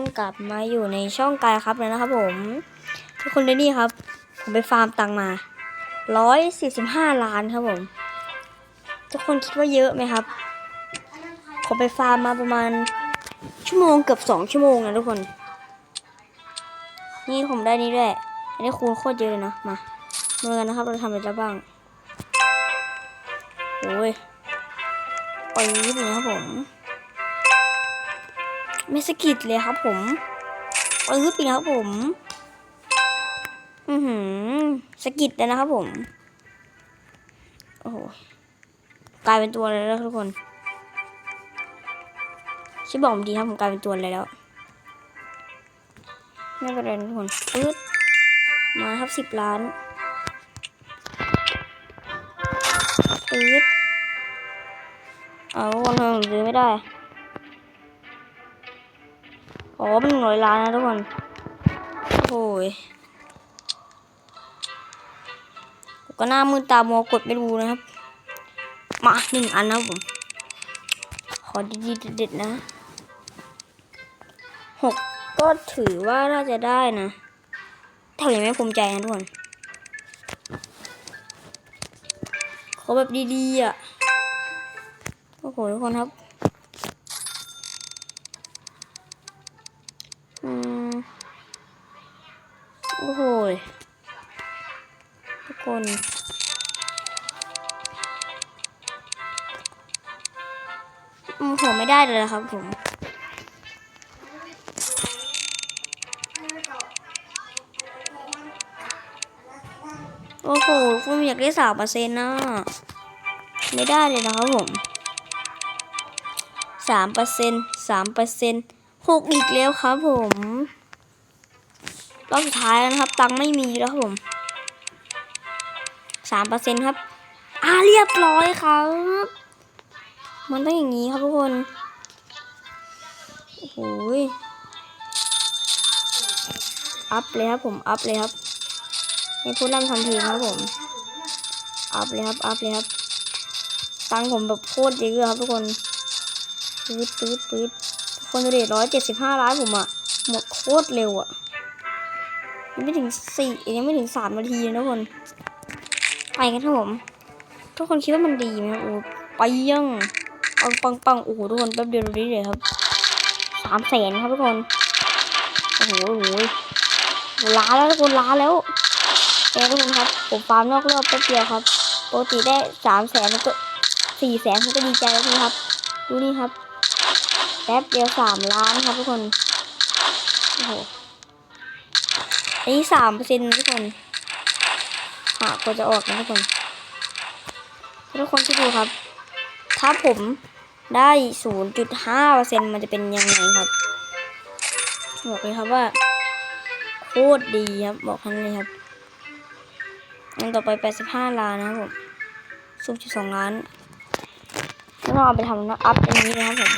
ต้องกลับมาอยู่ในช่องกายครับเลยนะครับผม ทุกคนได้นี่ครับ ผมไปฟาร์มตังมาร้อยสี่สิบห้าล้านครับผม ทุกคนคิดว่าเยอะไหมครับ ผมไปฟาร์มมาประมาณชั่วโมงเกือบสองชั่วโมงนะทุกคน นี่ผมได้นี่ด้วยอันนี้คูณโคตรเยอะเลยนะ มาเมื่อกันนะครับ เราทำอะไรได้บ้างโอ้ยปล่อยนิดนึงครับผม ไม่สกิดเลยครับผมปล่อยนิดนึงครับผม อือหือสกิดเลยนะครับผม โอ้โห กลายเป็นตัวอะไรแล้วทุกคนชิบอกผมดีครับผมกลายเป็นตัวอะไรแล้วไม่เป็นไรนะทุกคนปึ๊ดมาครับสิบล้านปึ๊ดเอาคนทำไมผมซื้อไม่ได้ อ๋อเป็นหนึ่งร้อยล้านนะทุกคน โอ้ยก็หน้ามืดตามัวกดไม่ดูนะครับ มาหนึ่งอันนะผม ขอดีๆเด็ดๆนะหกก็ถือว่าน่าจะได้นะแต่ยังไม่ภูมิใจนะทุกคน ขอแบบดีๆอะ โอ้โหทุกคนครับ ไม่ได้เลยนะครับผมโอ้โหคุณอยากได้สามเปอร์เซ็นต์นะไม่ได้เลยนะครับผมสามเปอร์เซ็นต์สามเปอร์เซ็นต์หกอีกแล้วครับผมรอบสุดท้ายแล้วนะครับ ตังค์ไม่มีแล้วครับผมสามเปอร์เซ็นต์ครับ อ่าเรียบร้อยครับ มันต้องอย่างนี้ครับทุกคน โอ้ยอัพเลยครับผมอัพเลยครับให้พูดร่ำทำเพลงครับผมอัพเลยครับอัพเลยครับ ตังค์ผมแบบโคตรเยอะครับทุกคนปื๊ดปื๊ดปื๊ดคนดูดิร้อยเจ็ดสิบห้าล้านผมอะหมดโคตรเร็วอะยังไม่ถึงสี่ยังไม่ถึงสามนาทีนะทุกคนไปกันครับผม ทุกคนคิดว่ามันดีไหมครับโอ้ไปยังปังปังปังโอ้โหทุกคนแป๊บเดียวดูดิเลยครับ สามแสนครับทุกคน โอ้โหล้านแล้วทุกคนล้านแล้วแกทุกคนครับ ผมฟาร์มนอกรอบแป๊บเดียวครับ ปกติได้สามแสนแล้วก็สี่แสนผมก็ดีใจแล้วนี่ครับ ดูนี่ครับ แป๊บเดียวสามล้านครับทุกคน โอ้โหอันนี้สามเปอร์เซ็นต์ทุกคนหากว่าจะออกนะทุกคน ทุกคนที่ดูครับ ถ้าผม ได้ศูนย์จุดห้าเปอร์เซ็นมันจะเป็นยังไงครับบอกเลยครับว่าโคตรดีครับ บอกทันเลยครับอันต่อไป 85 ล้านนะครับผมสูงจุดสองล้านแล้วก็เอาไปทำนะอัพอันนี้นะครับผม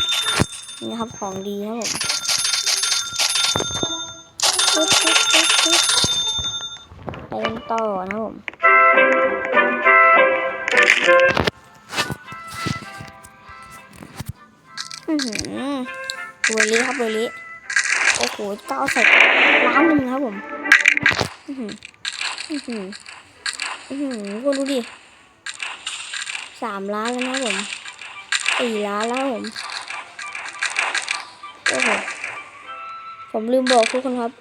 นี่ครับของดีครับผมไปกันต่อนะครับผม อือหือเวลิครับเวลิโอ้โหเก้าใส่ล้านหนึ่งครับผม อือหืออือหืออือหือคุณดูดิสามล้านแล้วนะผมสี่ล้านแล้วผมโอ้โหผมลืมบอกทุกคนครับ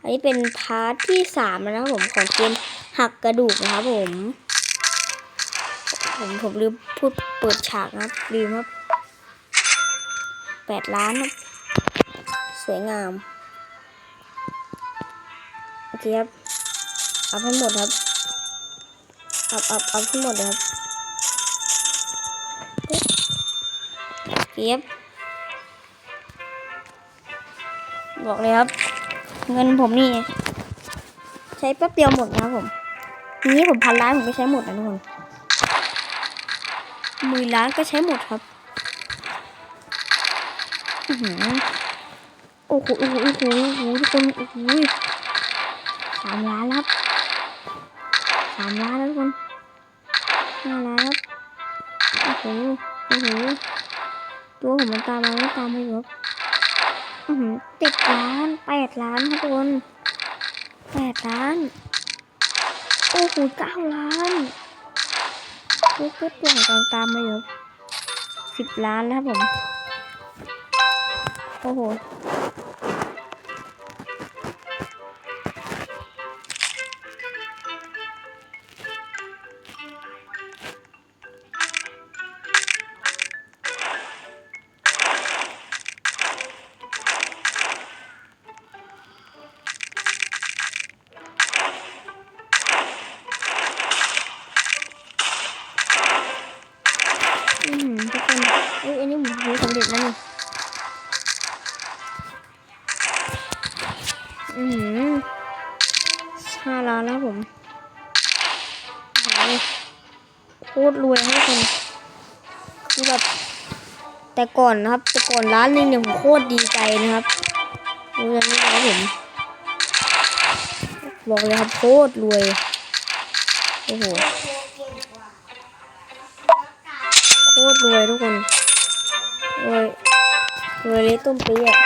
อันนี้เป็นพาร์ทที่สามแล้วนะครับผมของเกมหักกระดูกนะครับผม ผมผมลืมพูดเปิดฉากนะครับลืมครับ แปดล้านครับสวยงาม โอเคครับ เอาให้หมดครับเอัพอัพอัพทั้งหมดครับเก็บบอกเลยครับ เงินผมนี่ ใช้แป๊บเดียวหมดนะครับผมทีนี้ผมพันล้านผมก็ใช้หมดนะทุกคนหมื่นล้านก็ใช้หมดครับ หือโอ้โหโอ้โหโอ้โหโอ้โหทุกคนโอ้โหสามล้านครับสามล้านแล้วทุกคนห้าล้านครับโอ้โหโอ้โหตัวผมมันตามมาไม่ตามมาอยู่ครับอือหือติดล้านแปดล้านครับทุกคนแปดล้านโอ้โหเก้าล้านเล็กๆตัวของกลางตามมาอยู่สิบล้านแล้วครับผม 我 อืมห้าล้านแล้วผมโคตรรวยครับทุกคนคือแบบแต่ก่อนนะครับ แต่ก่อนร้านหนึงเนี่ยผมโคตรดีใจนะครับรู้แล้วนี่นะครับผมบอกเลยครับโคตรรวยโอ้โหโคตรรวยทุกคนรวยรวยเลยต้มปีอะ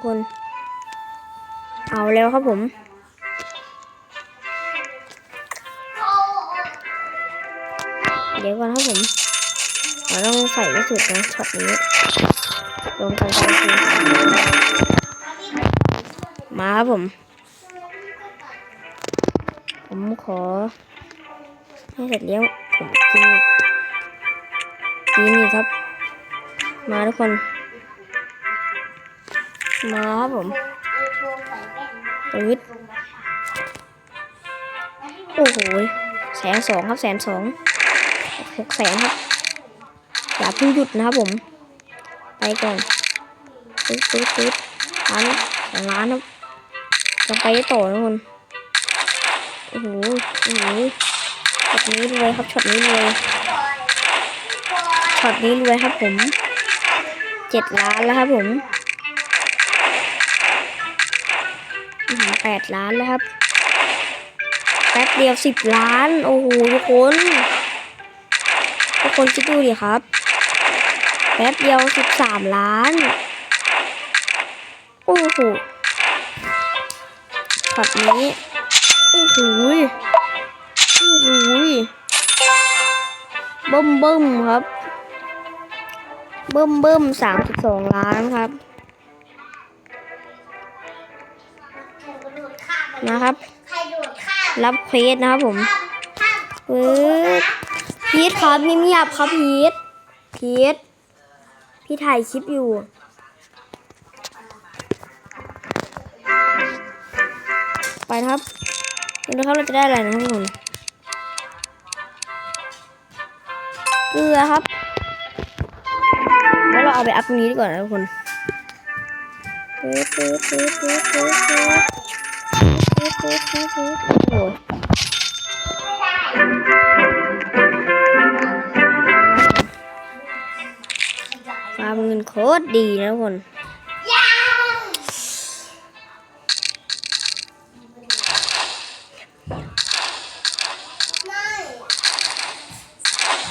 กคน เอาแล้วครับผม เดี๋ยวก่อนครับผมเราต้องใส่ให้สุดนะช็อตนี้ลงกันไปทีมาครับผม ผมขอ ให้เสร็จแล้วผมกินกินอีกครับ มาทุกคน มาครับผมปืดโอ้โหแสนสองครับแสนสองหกแสนครับอย่าเพิ่งหยุดนะครับผม ไปก่อนปึ๊ดปึ๊ดปึ๊ดล้านสองล้านครับจะไปได้ต่อนะคนโอ้โหโอ้โหช็อตนี้รวยครับช็อตนี้รวยช็อตนี้รวยครับผมเจ็ดล้านแล้วครับผม หือแปดล้านแล้วครับ แป๊บเดียวสิบล้าน โอ้โหทุกคน ทุกคนคิดดูดิครับ แป๊บเดียวสิบสามล้าน โอ้โหช็อตนี้ โอ้โหโอ้โหเบิ่มเบิ่มครับ เบิ่มเบิ่มสามสิบสองล้านครับ นะครับใครโดดข้ามรับเควสนะครับผมข้ามปึ๊บพีทครับเงียบๆครับพีทพีทพี่ถ่ายคลิปอยู่ไปนะครับดูนะครับเราจะได้อะไรนะครับทุกคนเกลือครับแล้วเราเอาไปอัพตรงนี้ดีกว่านะทุกคน ความเงินโคตรดีนะคน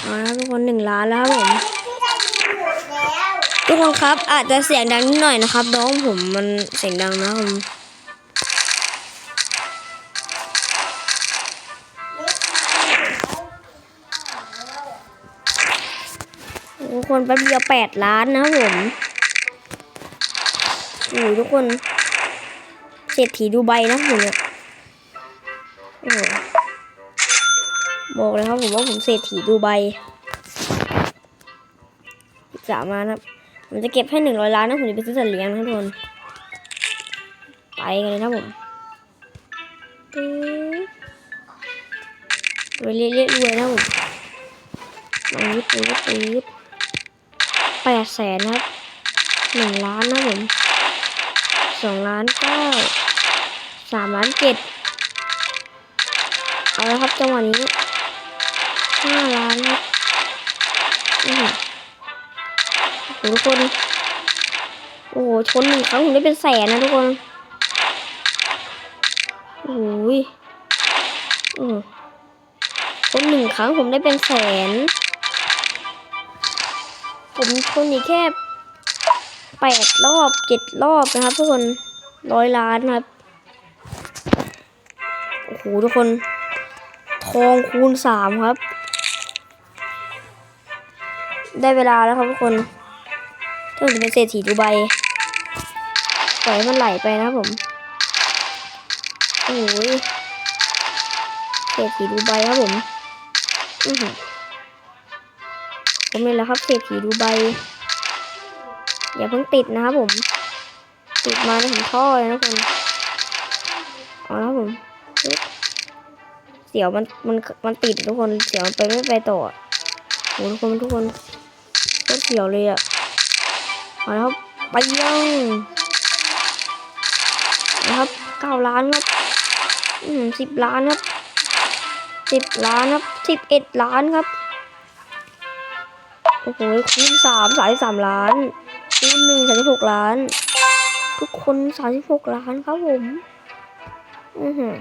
มาแล้ทุกคนหนึ่งล้านแล้วผมทุกคนครับอาจจะเสียงดังนิดหน่อยนะครับน้องผมมันเสียงดังนะผม ทุกคนแป๊บเดียวแปดล้านนะผมโอ้ยทุกคนเศรษฐีดูไบนะผมเนี่ยโอ้โหบอกเลยครับผมว่าผมเศรษฐีดูไบสามานครับผมจะเก็บให้หนึ่งร้อยล้านนะผมจะไปซื้อสัตว์เลี้ยงนะทุกคนไปกันเลยนะผมรวยเรื่อยๆรวยนะผมมายึดปื๊ดปื๊ด แปดแสนนะครับหนึ่งล้านนะผมสองล้านเก้าสามล้านเจ็ดเอาละครับจังหวะนี้ห้าล้านครับอือทุกคน โอ้โหชนหนึ่งครั้งผมได้เป็นแสนนะทุกคนโอ้โหยอืมคนหนึ่งครั้งผมได้เป็นแสน ผมคนอีกแค่แปดรอบเจ็ดรอบนะครับ ทุกคนร้อยล้านครับ โอ้โห ทุกคน ทองคูณสามครับ ได้เวลาแล้วครับทุกคนถ้าผมจะเป็นเศรษฐีดูไบปล่อยมันไหลไปนะผม โอ้ยเศรษฐีดูไบครับผม อือหือ ผมเลยแหละครับเศรษฐีดูไบอย่าเพิ่งติดนะครับผม ติดมาในถึงท่อเลยนะคนเอาละครับผม เสียวมันมันมันติดทุกคน เสียวมันไปไม่ไปต่อโอ้ทุกคนทุกคนโคตรเสียวเลยอะเอาละครับไปยังนะครับเก้าล้านครับ อืมสิบล้านครับสิบล้านครับสิบเอ็ดล้านครับ โอ้โหคูณสามสามสิบสามล้านคูณหนึ่งสามสิบหกล้าน ทุกคนสามสิบหกล้านครับผมอือหือ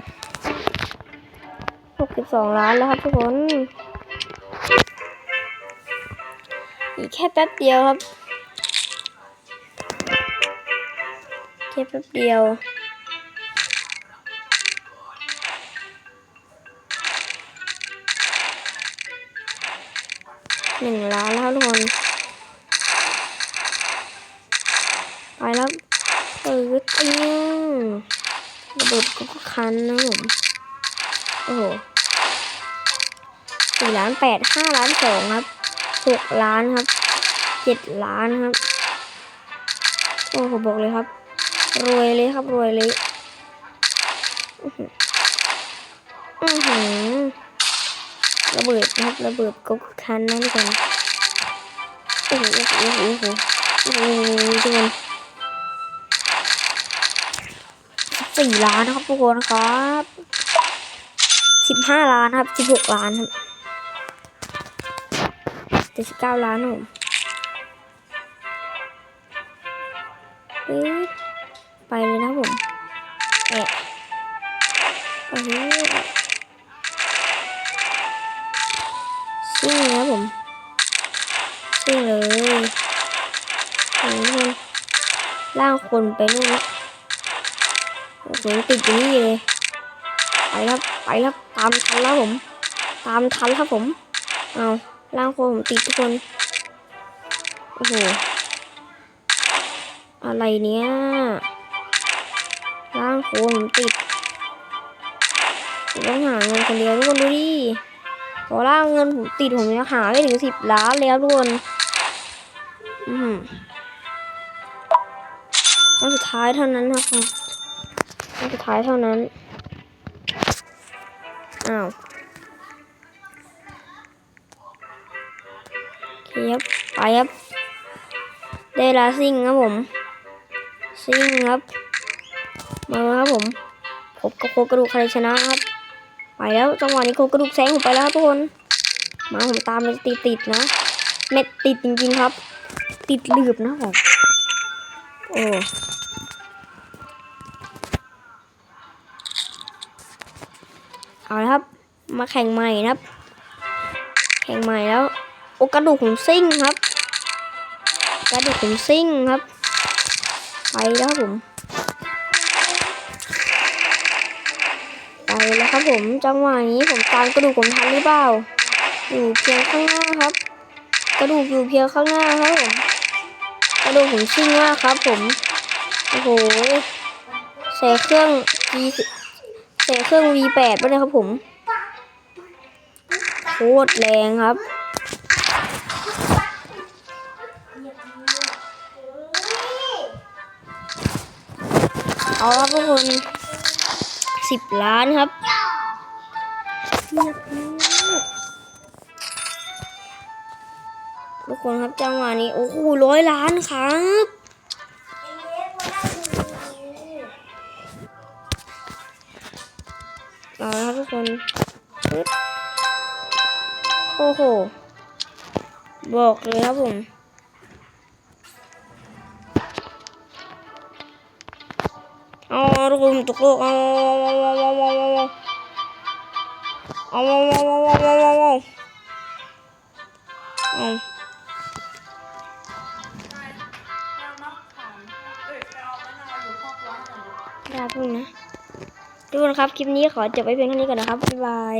หกสิบสองล้านแล้วครับทุกคน อีกแค่แป๊บเดียวครับ แค่แป๊บเดียว หนึ่งล้านแล้วทุกคนไปแล้วเปิดอียงระเบิดก็คันนะผมโอ้โหสี่ล้านแปดห้าล้านสองครับหกล้านครับเจ็ดล้านครับโอ้โหบอกเลยครับ รวยเลยครับรวยเลยอื้อหืออื้อหือ ระเบิดนะครับระเบิดก็คันนะทุกคนโอ้โหโอ้โหโอ้โหโอ้โหทุกคนสี่ล้านนะครับทุกคนครับสิบห้าล้านครับสิบหกล้านครับเจ็ดสิบเก้าล้านครับผมปึ๊บไปเลยนะผมแอะโอ้โห คนไปนู่นละโอ้โหติดอยู่นี่เลยไปครับไปครับตามทันแล้วผม ตามทันครับผมเอาล่างโคผมติดทุกคนโอ้โหอะไรเนี้ยล่างโคผมติดต้องหาเงินคนเดียวทุกคนดูดิพอล่างเงินผมติดผมจะหาได้ถึงสิบล้านเลยครับทุกคนอืม ครั้งสุดท้ายเท่านั้นนะครับครั้งสุดท้ายเท่านั้น อ้าวเคครับไปครับได้ลาซิ่งครับผม ซิ่งครับ มาครับผมพบกับโคกระดูกใครชนะครับ ไปแล้วจังหวะนี้โคกระดูกแซงผมไปแล้วครับทุกคน มาผมตามเลยติดติดๆนะ เม็ดติดจริงๆครับ ติดหลืบนะผม โอ้เอาละครับ มาแข่งใหม่นะครับ แข่งใหม่แล้ว โอกระดูกผมซิ่งครับ กระดูกผมซิ่งครับ ไปแล้วครับผม ไปแล้วครับผมจังหวะนี้ผมตามกระดูกผมทันหรือเปล่า อยู่เพียงข้างหน้าครับ กระดูกอยู่เพียงข้างหน้าครับผม ระดูกผมซิ่งมากครับผม โอ้โหใส่เครื่อง G ใส่เครื่อง V8 ไปเลยครับผม โคตรแรงครับ เอาครับทุกคนสิบล้านครับเงียบมาก ทุกคนครับจังหวะนี้ โอ้โหร้อยล้านครับเอาละครับทุกคนโอ้โห บอกเลยครับผมเอาทุกคนตกโลกเอาเอาเอาเอาเอาเอาเอาเอา ร้อนหน่อยได้พึ่งนะ ทุกคนครับ คลิปนี้ขอจบไว้เพียงเท่านี้ก่อนนะครับ บ๊ายบาย